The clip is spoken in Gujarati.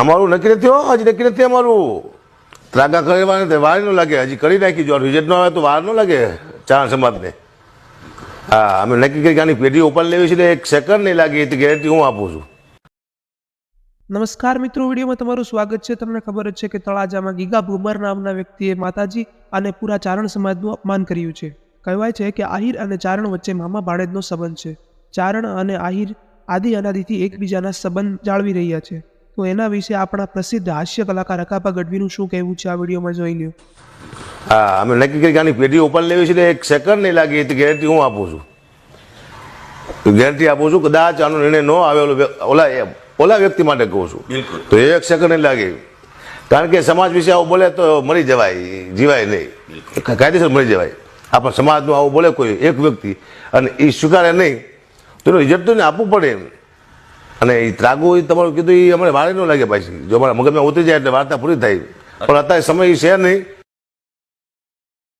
અમારું નક્કી નથી હો, હજી નક્કી નથી અમારું. ત્રાગા કરવાની વાર ન લાગે. હજી કરી નાખી જો રિઝલ્ટ ન આવે તો વાર ન લાગે ચારણ સમાજને. હા, અમે નક્કી કરી આની પેઢી ઓપન લેવી છે એક સેકન્ડ નહીં લાગે, એ ગેરંટી હું આપું છું. નમસ્કાર મિત્રો, વિડીયોમાં તમારું સ્વાગત છે. તમને ખબર જ છે કે તળાજામાં ગીગા ભૂમર નામના વ્યક્તિએ માતાજી અને પૂરા ચારણ સમાજનું અપમાન કર્યું છે. કહેવાય છે કે આહિર અને ચારણ વચ્ચે મામા ભાણેજનો સંબંધ છે. ચારણ અને આહિર આદિ અનાદિથી એકબીજાના સંબંધ જાળવી રહ્યા છે. તો એના વિશે આપણા પ્રસિદ્ધ હાસ્ય કલાકાર અકાપા ગઢવીનું શું કહેવું છે આ વિડીયોમાં જોઈ લ્યો. હા અમે નક્કી કરી આની પેઢી ઉપર લેવી છે તો એક સેકન્ડ નહીં લાગે એ ગેરંટી હું આપું છું. ગેરંટી આપું છું કદાચ આનો નિર્ણય ન આવે ઓલો ઓલા એ- ઓલા વ્યક્તિ માટે કહું છું. બિલકુલ. તો એક સેકન્ડ નહીં લાગે. કારણ કે સમાજ વિશે આવું બોલે તો મરી જવાય જીવાય નહીં. કાયદેસર મરી જવાય. આપણા સમાજનું આવું બોલે કોઈ એક વ્યક્તિ અને એ સ્વીકારે નહીં તો એનું રિઝલ્ટ તો આપવું પડે એમ. અને એ ત્રાગુ એ તમારું કીધું એ અમને વારે ન લાગે પાછી. જો અમારા મગજમાં ઉતરી જાય એટલે વાર્તા પૂરી થાય. પણ અત્યારે સમય છે નહીં.